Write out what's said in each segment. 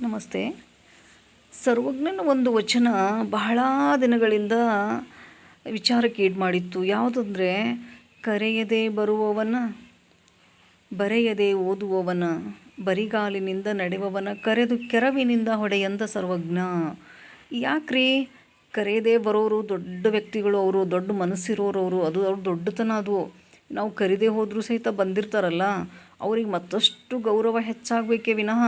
ನಮಸ್ತೆ. ಸರ್ವಜ್ಞನ ಒಂದು ವಚನ ಬಹಳ ದಿನಗಳಿಂದ ವಿಚಾರಕ್ಕೆ ಈಡು ಮಾಡಿತ್ತು. ಯಾವುದಂದರೆ, ಕರೆಯದೆ ಬರುವವನ, ಬರೆಯದೆ ಓದುವವನ, ಬರಿಗಾಲಿನಿಂದ ನಡೆವವನ, ಕರೆದು ಕೆರವಿನಿಂದ ಹೊಡೆಯಂದ ಸರ್ವಜ್ಞ. ಯಾಕ್ರಿ? ಕರೆಯದೆ ಬರೋರು ದೊಡ್ಡ ವ್ಯಕ್ತಿಗಳು, ಅವರು ದೊಡ್ಡ ಮನಸ್ಸಿರೋರು, ಅವರು ಅದು ಅವ್ರ ದೊಡ್ಡತನ ಅದು. ನಾವು ಕರಿದೇ ಹೋದರೂ ಸಹಿತ ಬಂದಿರ್ತಾರಲ್ಲ, ಅವ್ರಿಗೆ ಮತ್ತಷ್ಟು ಗೌರವ ಹೆಚ್ಚಾಗಬೇಕೇ ವಿನಃ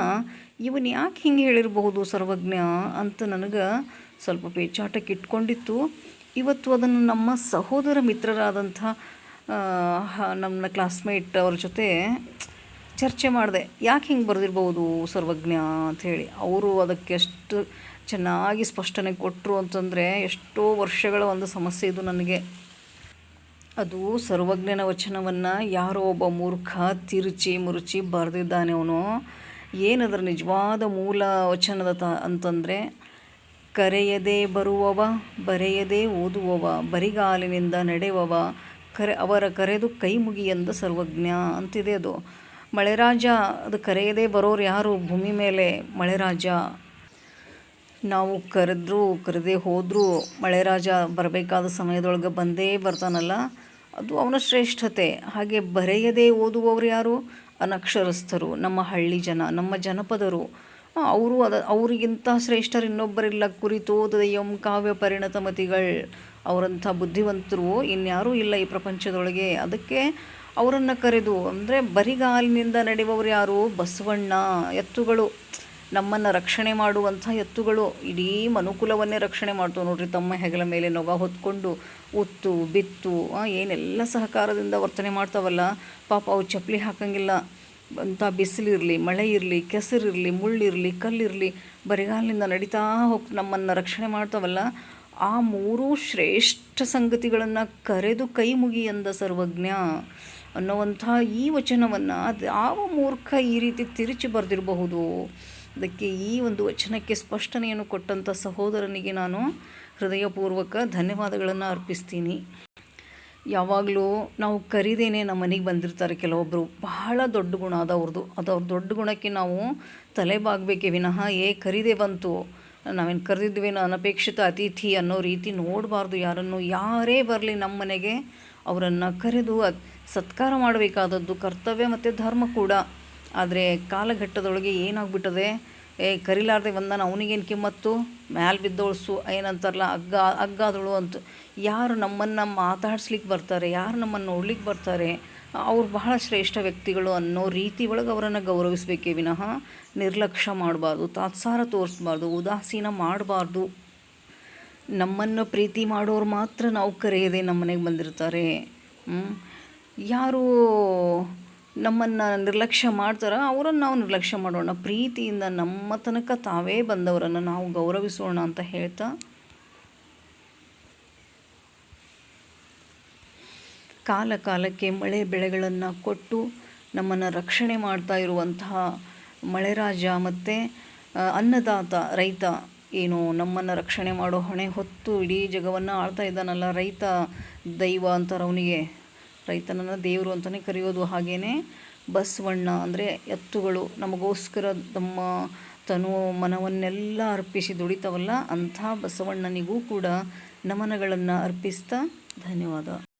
ಇವನು ಯಾಕೆ ಹಿಂಗೆ ಹೇಳಿರಬಹುದು ಸರ್ವಜ್ಞ ಅಂತ ನನಗೆ ಸ್ವಲ್ಪ ಪೇಚಾಟಕ್ಕೆ ಇಟ್ಕೊಂಡಿತ್ತು. ಇವತ್ತು ಅದನ್ನು ನಮ್ಮ ಸಹೋದರ ಮಿತ್ರರಾದಂಥ ನಮ್ಮ ಕ್ಲಾಸ್ಮೇಟ್ ಅವ್ರ ಜೊತೆ ಚರ್ಚೆ ಮಾಡಿದೆ. ಯಾಕೆ ಹಿಂಗೆ ಬರೆದಿರ್ಬೋದು ಸರ್ವಜ್ಞ ಅಂಥೇಳಿ ಅವರು ಅದಕ್ಕೆ ಎಷ್ಟು ಚೆನ್ನಾಗಿ ಸ್ಪಷ್ಟನೆ ಕೊಟ್ಟರು ಅಂತಂದರೆ ಎಷ್ಟೋ ವರ್ಷಗಳ ಒಂದು ಸಮಸ್ಯೆ ಇದು ನನಗೆ. ಅದು ಸರ್ವಜ್ಞನ ವಚನವನ್ನು ಯಾರೋ ಒಬ್ಬ ಮೂರ್ಖ ತಿರುಚಿ ಮುರುಚಿ ಬರೆದಿದ್ದಾನೆ ಅವನು. ಏನದರ ನಿಜವಾದ ಮೂಲ ವಚನದ ತ ಅಂತಂದರೆ, ಕರೆಯದೆ ಬರುವವ ಬರೆಯದೆ ಓದುವವ, ಬರಿಗಾಲಿನಿಂದ ನಡೆಯುವವ ಕರೆ ಅವರ ಕರೆದು ಕೈ ಮುಗಿಯಂದ ಸರ್ವಜ್ಞ ಅಂತಿದೆ ಅದು. ಮಳೆರಾಜ, ಅದು ಕರೆಯದೇ ಬರೋರು ಯಾರು? ಭೂಮಿ ಮೇಲೆ ಮಳೆರಾಜ. ನಾವು ಕರೆದ್ರೂ, ಕರೆದೇ ಹೋದರೂ ಮಳೆರಾಜ ಬರಬೇಕಾದ ಸಮಯದೊಳಗೆ ಬಂದೇ ಬರ್ತಾನಲ್ಲ. ಅದು ಅವನ ಶ್ರೇಷ್ಠತೆ. ಹಾಗೆ ಬರೆಯದೇ ಓದುವವರು ಯಾರು? ಅನಕ್ಷರಸ್ಥರು, ನಮ್ಮ ಹಳ್ಳಿ ಜನ, ನಮ್ಮ ಜನಪದರು. ಅವರು ಅದ, ಅವರಿಗಿಂತ ಶ್ರೇಷ್ಠರು ಇನ್ನೊಬ್ಬರಿಲ್ಲ. ಕುರಿತೋದಯಂ ಕಾವ್ಯ ಪರಿಣತಮತಿಗಳು. ಅವರಂಥ ಬುದ್ಧಿವಂತರು ಇನ್ಯಾರೂ ಇಲ್ಲ ಈ ಪ್ರಪಂಚದೊಳಗೆ. ಅದಕ್ಕೆ ಅವರನ್ನು ಕರೆದು, ಅಂದರೆ ಬರಿಗಾಲಿನಿಂದ ನಡೆಯುವವರು ಯಾರು? ಬಸವಣ್ಣ, ಎತ್ತುಗಳು. ನಮ್ಮನ್ನು ರಕ್ಷಣೆ ಮಾಡುವಂಥ ಎತ್ತುಗಳು ಇಡೀ ಮನುಕುಲವನ್ನೇ ರಕ್ಷಣೆ ಮಾಡ್ತವೆ ನೋಡ್ರಿ. ತಮ್ಮ ಹೆಗಲ ಮೇಲೆ ನೊಗ ಹೊತ್ಕೊಂಡು ಉತ್ತು, ಬಿತ್ತು ಏನೆಲ್ಲ ಸಹಕಾರದಿಂದ ವರ್ತನೆ ಮಾಡ್ತಾವಲ್ಲ. ಪಾಪ ಅವು ಚಪ್ಪಲಿ ಹಾಕಂಗಿಲ್ಲ. ಅಂಥ ಬಿಸಿಲಿರಲಿ ಮಳೆ ಇರಲಿ ಕೆಸರಿರಲಿ, ಮುಳ್ಳಿರಲಿ, ಕಲ್ಲಿರಲಿ, ಬರಿಗಾಲಿನಿಂದ ನಡೀತಾ ಹೋಗಿ ನಮ್ಮನ್ನು ರಕ್ಷಣೆ ಮಾಡ್ತಾವಲ್ಲ. ಆ ಮೂರೂ ಶ್ರೇಷ್ಠ ಸಂಗತಿಗಳನ್ನು ಕರೆದು ಕೈ ಮುಗಿ ಅಂದ ಸರ್ವಜ್ಞ ಅನ್ನುವಂಥ ಈ ವಚನವನ್ನು ಯಾವ ಮೂರ್ಖ ಈ ರೀತಿ ತಿರುಚಿ ಬರೆದಿರಬಹುದು? ಅದಕ್ಕೆ ಈ ಒಂದು ವಚನಕ್ಕೆ ಸ್ಪಷ್ಟನೆಯನ್ನು ಕೊಟ್ಟಂಥ ಸಹೋದರನಿಗೆ ನಾನು ಹೃದಯಪೂರ್ವಕ ಧನ್ಯವಾದಗಳನ್ನು ಅರ್ಪಿಸ್ತೀನಿ. ಯಾವಾಗಲೂ ನಾವು ಕರೀದೇನೆ ನಮ್ಮ ಮನೆಗೆ ಬಂದಿರ್ತಾರೆ ಕೆಲವೊಬ್ಬರು ಬಹಳ ದೊಡ್ಡ ಗುಣ ಅದು ಅವ್ರದ್ದು ಅದು ಅವ್ರ ದೊಡ್ಡ ಗುಣಕ್ಕೆ ನಾವು ತಲೆ ಬಾಗಬೇಕೆ ವಿನಃ, ಏ, ಕರಿದೇ ಬಂತು. ನಾವೇನು ಕರೆದಿದ್ವೇನೋ ಅನಪೇಕ್ಷಿತ ಅತಿಥಿ ಅನ್ನೋ ರೀತಿ ನೋಡಬಾರ್ದು ಯಾರನ್ನು. ಯಾರೇ ಬರಲಿ ನಮ್ಮ ಮನೆಗೆ ಅವರನ್ನು ಕರೆದು ಸತ್ಕಾರ ಮಾಡಬೇಕಾದದ್ದು ಕರ್ತವ್ಯ ಮತ್ತು ಧರ್ಮ ಕೂಡ. ಆದರೆ ಕಾಲಘಟ್ಟದೊಳಗೆ ಏನಾಗ್ಬಿಟ್ಟದೆ, ಏ, ಕರಿಲಾರ್ದೆ ಬಂದಾನ, ಅವನಿಗೇನು ಕಿಮ್ಮತ್ತು? ಮ್ಯಾಲೆ ಬಿದ್ದೋಳ್ಸು ಏನಂತಾರಲ್ಲ ಅಗ್ಗ ಅಗ್ಗಾದಳು ಅಂತ. ಯಾರು ನಮ್ಮನ್ನು ಮಾತಾಡ್ಸ್ಲಿಕ್ಕೆ ಬರ್ತಾರೆ, ಯಾರು ನಮ್ಮನ್ನು ನೋಡ್ಲಿಕ್ಕೆ ಬರ್ತಾರೆ? ಅವ್ರು ಬಹಳ ಶ್ರೇಷ್ಠ ವ್ಯಕ್ತಿಗಳು ಅನ್ನೋ ರೀತಿ ಒಳಗೆ ಅವರನ್ನು ಗೌರವಿಸಬೇಕೇ ವಿನಃ ನಿರ್ಲಕ್ಷ್ಯ ಮಾಡಬಾರ್ದು, ತಾತ್ಸಾರ ತೋರಿಸ್ಬಾರ್ದು, ಉದಾಸೀನ ಮಾಡಬಾರ್ದು. ನಮ್ಮನ್ನು ಪ್ರೀತಿ ಮಾಡೋರು ಮಾತ್ರ ನಾವು ಕರೆಯದೆ ನಮ್ಮ ಬಂದಿರ್ತಾರೆ. ಯಾರು ನಮ್ಮನ್ನು ನಿರ್ಲಕ್ಷ್ಯ ಮಾಡ್ತಾರೋ ಅವರನ್ನು ನಾವು ನಿರ್ಲಕ್ಷ್ಯ ಮಾಡೋಣ. ಪ್ರೀತಿಯಿಂದ ನಮ್ಮ ತನಕ ತಾವೇ ಬಂದವರನ್ನು ನಾವು ಗೌರವಿಸೋಣ ಅಂತ ಹೇಳ್ತಾ. ಕಾಲ ಕಾಲಕ್ಕೆ ಮಳೆ ಬೆಳೆಗಳನ್ನು ಕೊಟ್ಟು ನಮ್ಮನ್ನು ರಕ್ಷಣೆ ಮಾಡ್ತಾ ಇರುವಂತಹ ಮಳೆರಾಜ ಮತ್ತು ಅನ್ನದಾತ ರೈತ ಏನು ನಮ್ಮನ್ನು ರಕ್ಷಣೆ ಮಾಡೋ ಹೊಣೆ ಹೊತ್ತು ಇಡೀ ಜಗವನ್ನು ಆಳ್ತಾ ಇದ್ದಾನಲ್ಲ ರೈತ ದೈವ ಅಂತಾರೆ ಅವನಿಗೆ. ರೈತನನ್ನು ದೇವರು ಅಂತಲೇ ಕರೆಯೋದು ಹಾಗೆಯೇ ಬಸವಣ್ಣ ಅಂದರೆ ಎತ್ತುಗಳು. ನಮಗೋಸ್ಕರ ತಮ್ಮ ತನು ಮನವನ್ನೆಲ್ಲ ಅರ್ಪಿಸಿ ದುಡಿತವಲ್ಲ ಅಂಥ ಬಸವಣ್ಣನಿಗೂ ಕೂಡ ನಮನಗಳನ್ನು ಅರ್ಪಿಸ್ತಾ ಧನ್ಯವಾದ.